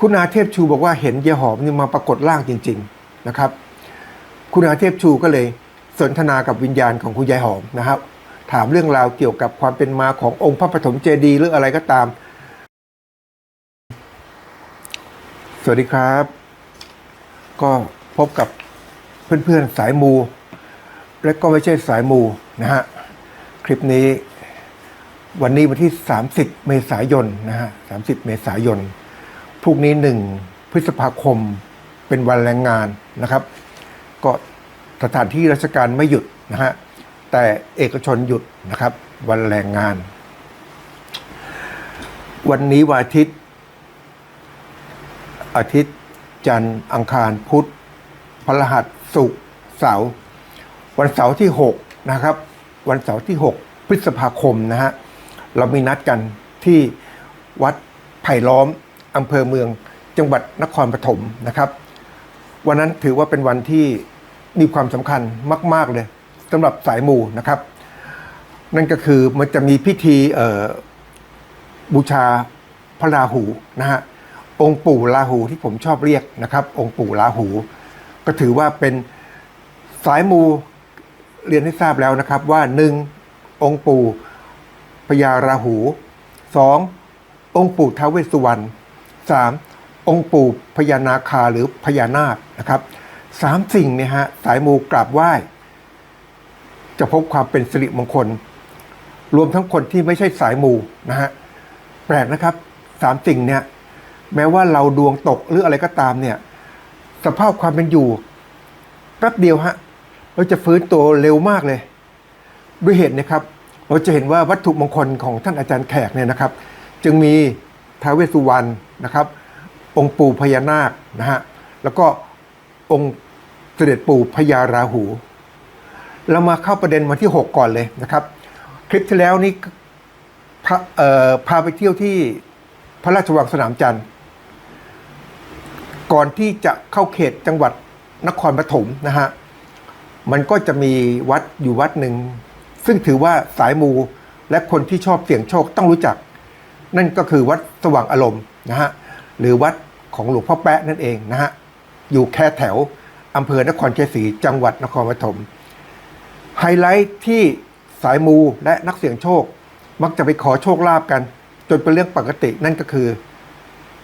คุณอาเทพชูบอกว่าเห็นยายหอมนี่มาปรากฏร่างจริง ๆนะครับ คุณอาเทพชูก็เลยสนทนากับวิญญาณของคุณยายหอมนะครับ ถามเรื่องราวเกี่ยวกับความเป็นมาขององค์พระปฐมเจดีย์หรืออะไรก็ตาม สวัสดีครับ ก็พบกับเพื่อนๆสายมู และก็ไม่ใช่สายมูนะฮะคลิปนี้วันนี้วันที่ 30 เมษายนนะฮะ30 เมษายน พรุ่งนี้หนึ่งพฤษภาคมเป็นวันแรงงานนะครับ ก็สถานที่ราชการไม่หยุดนะฮะแต่เอกชนหยุดนะครับ วันแรงงาน วันนี้วันอาทิตย์ อาทิตย์จันทร์อังคารพุธพฤหัสศุกร์เสาร์วันเสาร์ที่ 6 นะครับ วันเสาร์ที่ 6 พฤษภาคมนะฮะเรามีนัดกันที่วัดไผ่ล้อม อำเภอเมืองจังหวัดนครปฐมนะครับ วันนั้นถือว่าเป็นวันที่มีความสำคัญมาก ๆเลยสำหรับสายมูนะครับ นั่นก็คือมันจะมีพิธีบูชาพระราหูนะฮะองค์ปู่ราหูที่ผมชอบเรียกนะครับ องค์ปู่ราหู ก็ถือว่าเป็นสายมูเรียนให้ทราบแล้วนะครับว่าหนึ่งองค์ปู่พญาราหูสององค์ปู่ท้าวเวสสุวรรณ สามองค์ปู่พญานาคาหรือพญานาคนะครับสามสิ่งเนี่ยฮะสายมูกราบไหว้ จะพบความเป็นสิริมงคล รวมทั้งคนที่ไม่ใช่สายมูนะฮะแปลกนะครับสามสิ่งเนี่ยแม้ว่าเราดวงตกหรืออะไรก็ตามเนี่ยสภาพความเป็นอยู่แป๊บเดียวฮะเราจะฟื้นตัวเร็วมากเลย ด้วยเหตุนะครับ เราจะเห็นว่าวัตถุมงคลของท่านอาจารย์แขกเนี่ยนะครับ จึงมี ท้าวเวสสุวรรณนะครับ องค์ปู่พญานาคนะฮะแล้วก็องค์เสด็จปู่พญาราหู เรามาเข้าประเด็นวันที่ 6 ก่อนเลยนะครับ คลิปที่แล้วนี่พาพาไปเที่ยวที่พระราชวังสนามจันทร์ ก่อนที่จะเข้าเขตจังหวัดนครปฐมนะฮะมันก็จะมีวัดอยู่วัดหนึ่ง ซึ่งถือว่าสายมูและคนที่ชอบเสี่ยงโชคต้องรู้จัก นั่นก็คือวัดสว่างอารมณ์นะฮะหรือวัดของหลวงพ่อแปะนั่นเองนะฮะอยู่แค่แถวอำเภอนครชัยศรีจังหวัดนครปฐมไฮไลท์ที่สายมูและนักเสี่ยงโชค มักจะไปขอโชคลาภกัน จนเป็นเรื่องปกตินั่นก็คือ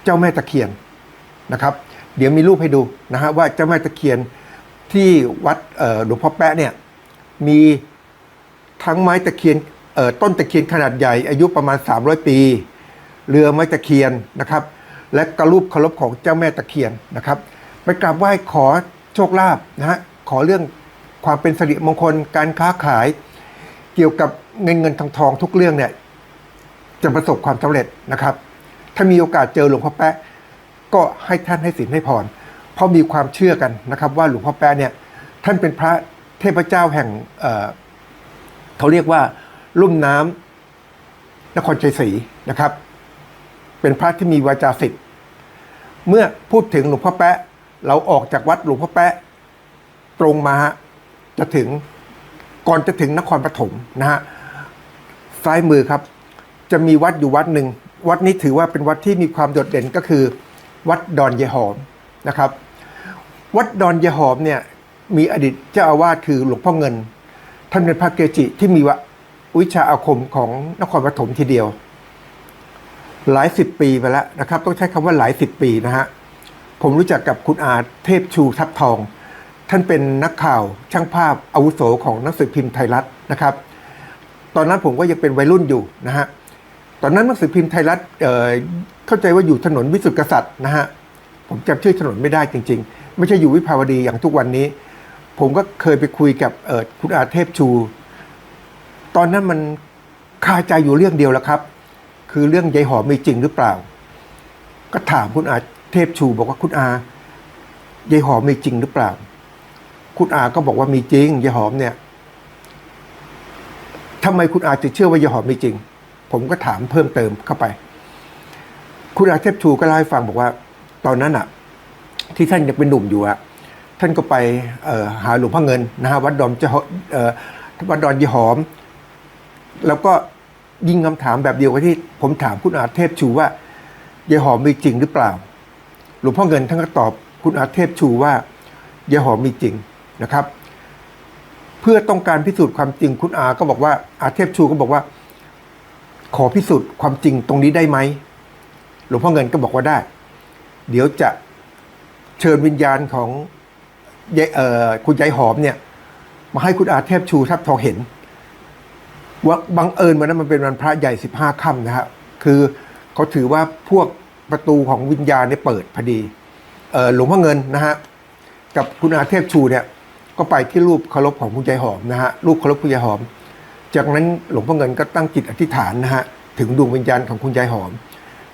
เจ้าแม่ตะเคียนนะครับ เดี๋ยวมีรูปให้ดูนะฮะว่าเจ้าแม่ตะเคียนที่วัดหลวงพ่อแปะเนี่ยมีทั้งไม้ตะเคียนต้นตะเคียนขนาดใหญ่อายุประมาณ 300 ปี เรือไม้ตะเคียนนะครับ และกระรูปเคารพของเจ้าแม่ตะเคียนนะครับ ไปกราบไหว้ขอโชคลาภนะฮะขอเรื่องความเป็นสิริมงคลการค้าขาย เกี่ยวกับเงินเงินทองทองทุกเรื่องเนี่ยจะประสบความสำเร็จนะครับ ถ้ามีโอกาสเจอหลวงพ่อแปะก็ให้ท่านให้ศีลให้พรเพราะมีความเชื่อกันนะครับว่าหลวงพ่อแปะเนี่ยท่านเป็นพระเทพเจ้าแห่งเเขาเรียกว่าลุ่มน้ำนครชัยศรีนะครับ เป็นพระที่มีวาจาสิทธิ์เมื่อพูดถึงหลวงพ่อแปะเราออกจากวัดหลวงพ่อแปะตรงมาฮะจะถึงก่อนจะถึงนครปฐมนะฮะซ้ายมือครับ จะมีวัดอยู่วัดหนึ่งวัดนี้ถือว่าเป็นวัดที่มีความโดดเด่นก็คือ วัดดอนเยหอมนะครับ วัดดอนเยหอมเนี่ยมีอดีตเจ้าอาวาสคือหลวงพ่อเงิน ท่านเป็นพระเกจิที่มีวิชาอาคมของนครปฐมทีเดียว หลายสิบปีไปแล้วนะครับ ต้องใช้คำว่าหลายสิบปีนะฮะผมรู้จักกับคุณอาเทพชูทับทอง ท่านเป็นนักข่าวช่างภาพอาวุโสของหนังสือพิมพ์ไทยรัฐนะครับ ตอนนั้นผมก็ยังเป็นวัยรุ่นอยู่นะฮะตอนนั้นหนังสือพิมพ์ไทยรัฐเเข้าใจว่าอยู่ถนนวิสุทธิกษัตริย์นะฮะผมจำชื่อถนนไม่ได้จริง ๆ ไม่ใช่อยู่วิภาวดีอย่างทุกวันนี้ ผมก็เคยไปคุยกับคุณอาเทพชู ตอนนั้นมันคาใจอยู่เรื่องเดียวแล้วครับ คือเรื่องยายหอมมีจริงหรือเปล่า ก็ถามคุณอาเทพชูบอกว่าคุณอายายหอมมีจริงหรือเปล่า คุณอาก็บอกว่ามีจริงยายหอมเนี่ยทำไมคุณอาจะเชื่อว่ายายหอมมีจริง ผมก็ถามเพิ่มเติมเข้าไป คุณอาเทพชูก็เล่าให้ฟังบอกว่า ตอนนั้นอะที่ท่านยังเป็นหนุ่มอยู่อะท่านก็ไปหาหลวงพ่อเงินนะฮะวัดดอนเจะวัดดอนยีหอม แล้วก็ ยิงคำถามแบบเดียวกับที่ผมถามคุณอาเทพชูว่ายายหอมมีจริงหรือเปล่า หลวงพ่อเงินท่านก็ตอบคุณอาเทพชูว่ายายหอมมีจริงนะครับ เพื่อต้องการพิสูจน์ความจริงคุณอาก็บอกว่าอาเทพชูก็บอกว่า ขอพิสูจน์ความจริงตรงนี้ได้ไหมหลวงพ่อเงินก็บอกว่าได้ เดี๋ยวจะเชิญวิญญาณของยยออคุณยายหอมเนี่ย มาให้คุณอาเทพชูทับทองเห็น ว่าบังเอิญวันนั้นมันเป็นวันพระใหญ่สิบห้าค่ำนะฮะคือเขาถือว่าพวกประตูของวิญญาณเนี่ยเปิดพอดีหลวงพ่อเงินนะฮะกับคุณอาเทพชูเนี่ยก็ไปที่รูปเคารพของคุณยายหอมนะฮะรูปเคารพคุณยายหอม จากนั้นหลวงพ่อเงินก็ตั้งจิตอธิษฐานนะฮะถึงดวงวิญญาณของคุณยายหอม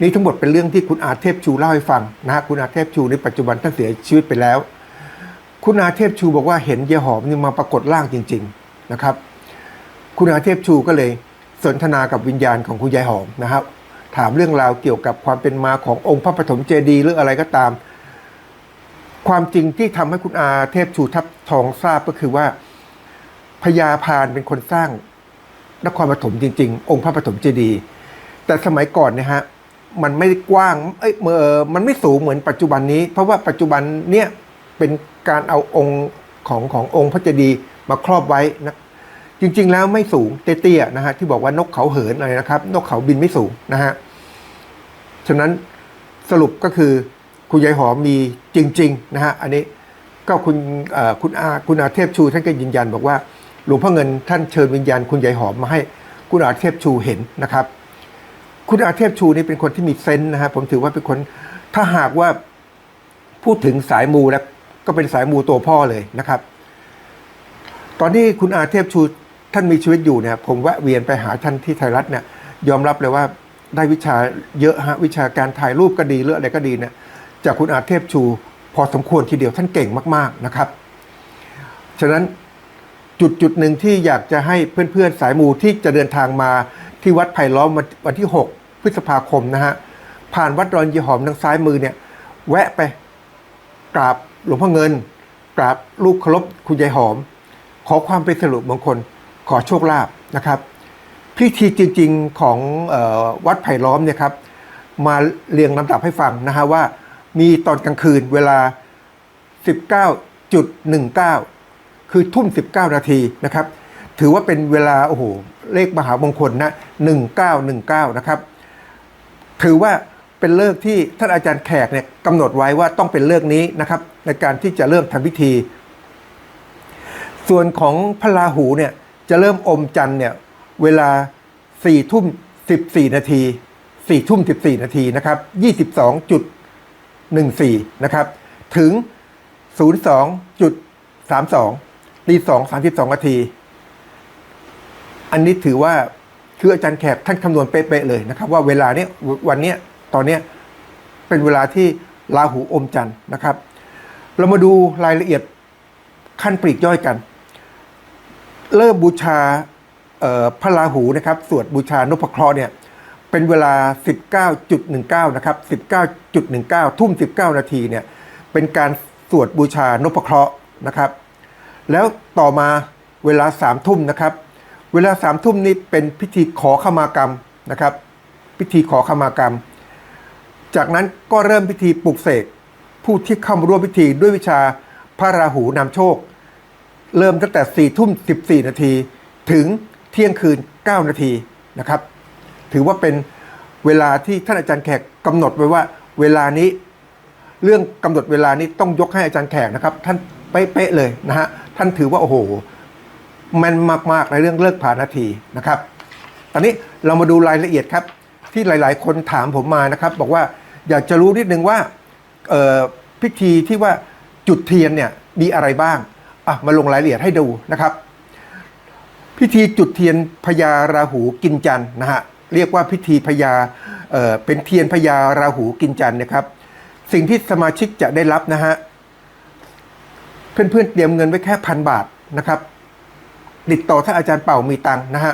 นี่ทั้งหมดเป็นเรื่องที่คุณอาเทพชูเล่าให้ฟังนะฮะคุณอาเทพชูในปัจจุบันท่านเสียชีวิตไปแล้ว คุณอาเทพชูบอกว่าเห็นยายหอมนี่มาปรากฏร่างจริง ๆนะครับ คุณอาเทพชูก็เลยสนทนากับวิญญาณของคุณยายหอมนะครับ ถามเรื่องราวเกี่ยวกับความเป็นมาขององค์พระปฐมเจดีย์หรืออะไรก็ตาม ความจริงที่ทำให้คุณอาเทพชูทับทองทราบก็คือว่าพญาพานเป็นคนสร้างนครปฐมจริง ๆ องค์พระปฐมเจดีย์แต่สมัยก่อนเนี่ยฮะมันไม่กว้างเอ้ยเมื่อมันไม่สูงเหมือนปัจจุบันนี้ เพราะว่าปัจจุบันเนี่ยเป็นการเอาองค์ของขององค์พระเจดีย์มาครอบไว้นะ จริง ๆ แล้วไม่สูงเตี้ยๆนะฮะที่บอกว่านกเขาเหินอะไรนะครับ นกเขาบินไม่สูงนะฮะฉะนั้นสรุปก็คือคุณยายหอมมีจริงๆนะฮะอันนี้ก็คุณเอ่อคุณอาคุณอาเทพชูท่านก็ยืนยันบอกว่า หลวงพ่อเงินท่านเชิญวิญญาณคุณยายหอมมาให้คุณอาเทพชูเห็นนะครับ คุณอาเทพชูนี่เป็นคนที่มีเซนส์นะฮะผมถือว่าเป็นคนถ้าหากว่าพูดถึงสายมูแล้วก็เป็นสายมูตัวพ่อเลยนะครับ ตอนที่คุณอาเทพชู ท่านมีชีวิตอยู่เนี่ยผมแวะเวียนไปหาท่านที่ไทยรัฐเนี่ยยอมรับเลยว่าได้วิชาเยอะฮะวิชาการถ่ายรูปก็ดีเรื่ออะไรก็ดีเนี่ยจากคุณอาเทพชู พอสมควรทีเดียวท่านเก่งมาก ๆนะครับ ฉะนั้นจุดจุดหนึ่งที่อยากจะให้เพื่อนๆสายมูที่จะเดินทางมาที่วัดไผ่ล้อมวันที่ 6 พฤษภาคมนะฮะผ่านวัดดอนยีหอมทางซ้ายมือเนี่ยแวะไปกราบหลวงพ่อเงิน กราบรูปเคารพคุณยายหอม ขอความเป็นสิริมงคล ขอโชคลาภนะครับ พิธีจริงๆของออวัดไผ่ล้อมเนี่ยครับมาเรียงลำดับให้ฟังนะฮะว่า มีตอนกลางคืนเวลา 19.19 คือทุ่ม 19 นาทีนะครับ ถือว่าเป็นเวลาโอ้โหเลขมหามงคลนะ 1919 นะครับ ถือว่าเป็นเลิกที่ท่านอาจารย์แขกเนี่ยกำหนดไว้ว่าต้องเป็นเลิกนี้นะครับ ในการที่จะเริ่มทำพิธี ส่วนของพระราหูเนี่ย จะเริ่มอมจันทร์เนี่ยเวลา4ทุ่ม14นาที4ทุ่ม14นาทีนะครับ22.14นะครับถึง02.32ตี2 32นาที อันนี้ถือว่าคืออาจารย์แขกท่านคำนวณเป๊ะๆเลยนะครับ ว่าเวลาเนี้ยวันเนี้ยตอนเนี้ยเป็นเวลาที่ราหูอมจันทร์นะครับ เรามาดูรายละเอียดขั้นปลีกย่อยกัน เริ่มบูชาพระราหูนะครับสวดบูชานพเคราะห์เนี่ยเป็นเวลา 19.19 นะครับ 19.19 ทุ่ม 19 นาทีเนี่ยเป็นการสวดบูชานพเคราะห์นะครับ แล้วต่อมาเวลา3ทุ่มนะครับ เวลา3ทุ่มนี้เป็นพิธีขอขมากรรมนะครับ พิธีขอขมากรรม จากนั้นก็เริ่มพิธีปลุกเสกผู้ที่เข้ามาร่วมพิธีด้วยวิชาพระราหูนำโชค เริ่มตั้งแต่ 4 ทุ่ม 14 นาที ถึงเที่ยงคืน 9 นาทีนะครับ ถือว่าเป็นเวลาที่ท่านอาจารย์แขกกำหนดไว้ว่าเวลานี้เรื่องกำหนดเวลานี้ต้องยกให้อาจารย์แขกนะครับ ท่านเป๊ะๆเลยนะฮะท่านถือว่าโอ้โหแม่นมากๆในเรื่องเลิกผ่านนาทีนะครับ ตอนนี้เรามาดูรายละเอียดครับ ที่หลาย ๆ คนถามผมมานะครับ บอกว่าอยากจะรู้นิดนึงว่าพิธีที่ว่าจุดเทียนเนี่ยมีอะไรบ้าง อะมาลงรายละเอียดให้ดูนะครับ พิธีจุดเทียนพญาราหูกินจันนะฮะเรียกว่าพิธีพญาเอ่อเป็นเทียนพญาราหูกินจันนะครับ สิ่งที่สมาชิกจะได้รับนะฮะเพื่อนๆเตรียมเงินไว้แค่พันบาทนะครับติดต่อถ้าอาจารย์เป่ามีตังนะฮะ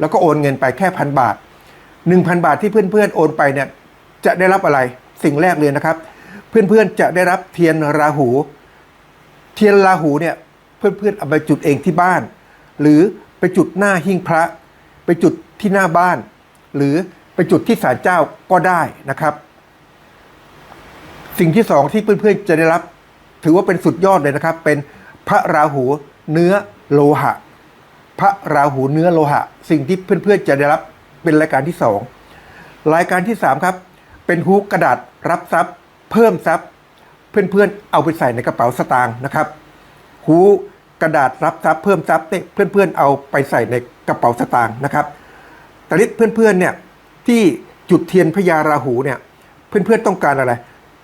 แล้วก็โอนเงินไปแค่พันบาท 1,000 บาทที่เพื่อนๆโอนไปเนี่ยจะได้รับอะไรสิ่งแรกเลยนะครับ เพื่อนๆจะได้รับเทียนราหู เทียนราหูเนี่ย เพื่อนๆเอาไปจุดเองที่บ้าน หรือไปจุดหน้าหิ้งพระ ไปจุดที่หน้าบ้าน หรือไปจุดที่ศาลเจ้าก็ได้นะครับ สิ่งที่สองที่เพื่อนๆจะได้รับ ถือว่าเป็นสุดยอดเลยนะครับ เป็นพระราหูเนื้อโลหะ พระราหูเนื้อโลหะ สิ่งที่เพื่อนๆจะได้รับเป็นรายการที่สองรายการที่สามครับ เป็นฮูกกระดาษรับทรัพย์ เพิ่มทรัพย์ เพื่อนๆเอาไปใส่ในกระเป๋าสตางค์นะครับฮูก กระดาษรับทรัพย์เพิ่มทรัพย์เนี่ยเพื่อนๆเอาไปใส่ในกระเป๋าสตางค์นะครับแต่นี้เพื่อนๆเนี่ยที่จุดเทียนพญาราหูเนี่ยเพื่อนๆต้องการอะไร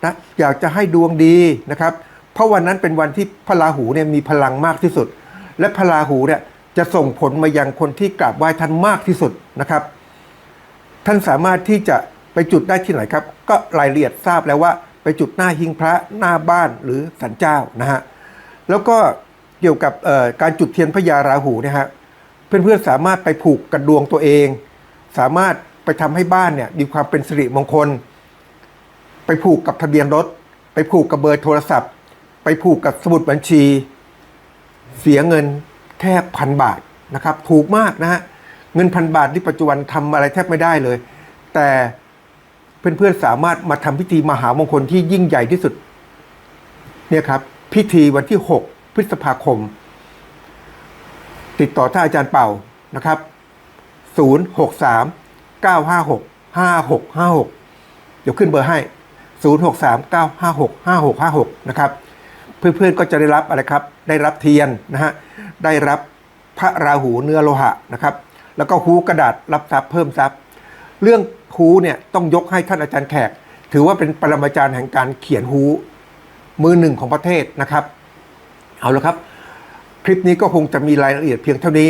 นะอยากจะให้ดวงดีนะครับ เพราะวันนั้นเป็นวันที่พระราหูเนี่ยมีพลังมากที่สุด และพระราหูเนี่ยจะส่งผลมายังคนที่กราบไหว้ท่านมากที่สุดนะครับ ท่านสามารถที่จะไปจุดได้ที่ไหนครับ ก็รายละเอียดทราบแล้วว่าไปจุดหน้าหิ้งพระหน้าบ้านหรือสันเจ้านะฮะแล้วก็ เกี่ยวกับการจุดเทียนพญาราหูนะฮะเพื่อนๆสามารถไปผูกกระดวงตัวเอง สามารถไปทำให้บ้านเนี่ยมีความเป็นสิริมงคล ไปผูกกับทะเบียนรถ ไปผูกกับเบอร์โทรศัพท์ ไปผูกกับสมุดบัญชี เสียเงินแค่พันบาทนะครับถูกมากนะฮะเงินพันบาทที่ปัจจุบันทำอะไรแทบไม่ได้เลย แต่เพื่อนๆสามารถมาทำพิธีมหามงคลที่ยิ่งใหญ่ที่สุดเนี่ยครับพิธีวันที่ 6 พฤษภาคม ติดต่อท่านอาจารย์เป่านะครับ 063 956 5656 เดี๋ยวขึ้นเบอร์ให้ 063 956 5656 นะครับ เพื่อนๆก็จะได้รับอะไรครับ ได้รับเทียนนะฮะ ได้รับพระราหูเนื้อโลหะนะครับ แล้วก็ฮูกระดาษรับทรัพย์เพิ่มทรัพย์ เรื่องฮูเนี่ยต้องยกให้ท่านอาจารย์แขก ถือว่าเป็นปรมาจารย์แห่งการเขียนฮูมือหนึ่งของประเทศนะครับ เอาละครับ คลิปนี้ก็คงจะมีรายละเอียดเพียงเท่านี้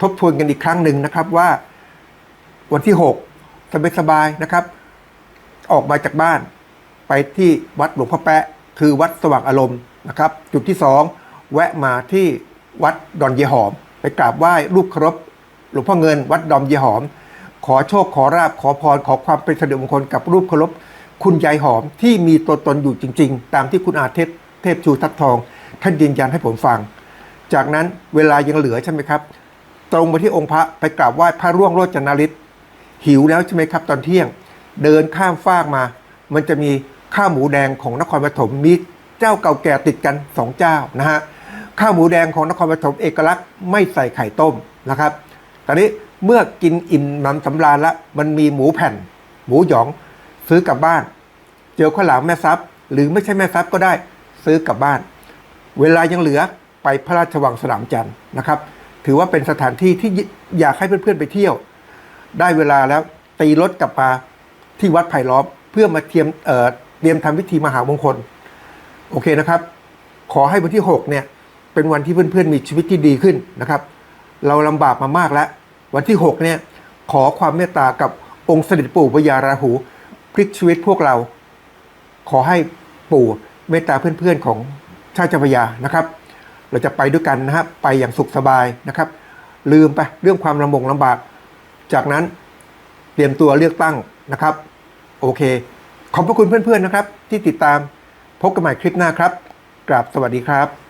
ทบทวนกันอีกครั้งหนึ่งนะครับว่า วันที่ 6 สบายๆนะครับ ออกมาจากบ้าน ไปที่วัดหลวงพ่อแปะ คือวัดสว่างอารมณ์นะครับ จุดที่ 2 แวะมาที่วัดดอนเยหอม ไปกราบไหว้รูปเคารพหลวงพ่อเงิน วัดดอนเยหอม ขอโชคขอราบขอพรขอความเป็นสิริมงคลกับรูปเคารพคุณยายหอมที่มีตัวตนอยู่จริง ๆ ตามที่คุณอาเทพเทพชูทัดทอง ท่านยืนยันให้ผมฟัง จากนั้นเวลายังเหลือใช่ไหมครับ ตรงไปที่องค์พระไปกราบไหว้พระร่วงโรจนฤทธิ์หิวแล้วใช่ไหมครับ ตอนเที่ยง เดินข้ามฟากมา มันจะมีข้าวหมูแดงของนครปฐมมีเจ้าเก่าแก่ติดกันสองเจ้านะฮะข้าวหมูแดงของนครปฐมเอกลักษณ์ไม่ใส่ไข่ต้มนะครับตอนนี้เมื่อกินอิ่มนำสำราญล้วมันมีหมูแผ่น หมูหยอง ซื้อกลับบ้าน เจอข้าวหลามแม่ซับหรือไม่ใช่แม่ซับก็ได้ซื้อกลับบ้าน เวลายังเหลือไปพระราชวังสนามจันทร์นะครับ ถือว่าเป็นสถานที่ที่อยากให้เพื่อนๆไปเที่ยว ได้เวลาแล้วตีรถกลับมาที่วัดไผ่ล้อมเพื่อมาเทียมเอ่อเตรียมทำพิธีมหามงคล โอเคนะครับ ขอให้วันที่ 6 เนี่ย เป็นวันที่เพื่อนๆมีชีวิตที่ดีขึ้นนะครับ เราลำบากมามากแล้ว วันที่ 6 เนี่ย ขอความเมตตากับองค์เสด็จปู่พญาราหูพลิกชีวิตพวกเรา ขอให้ปู่เมตตาเพื่อนๆของ ชาติเจ้าพระยานะครับ เราจะไปด้วยกันนะครับไปอย่างสุขสบายนะครับ ลืมไปเรื่องความลำบงลำบาก จากนั้นเตรียมตัวเลือกตั้งนะครับ โอเค ขอบพระคุณเพื่อนๆนะครับ ที่ติดตามพบกันใหม่คลิปหน้าครับกราบสวัสดีครับ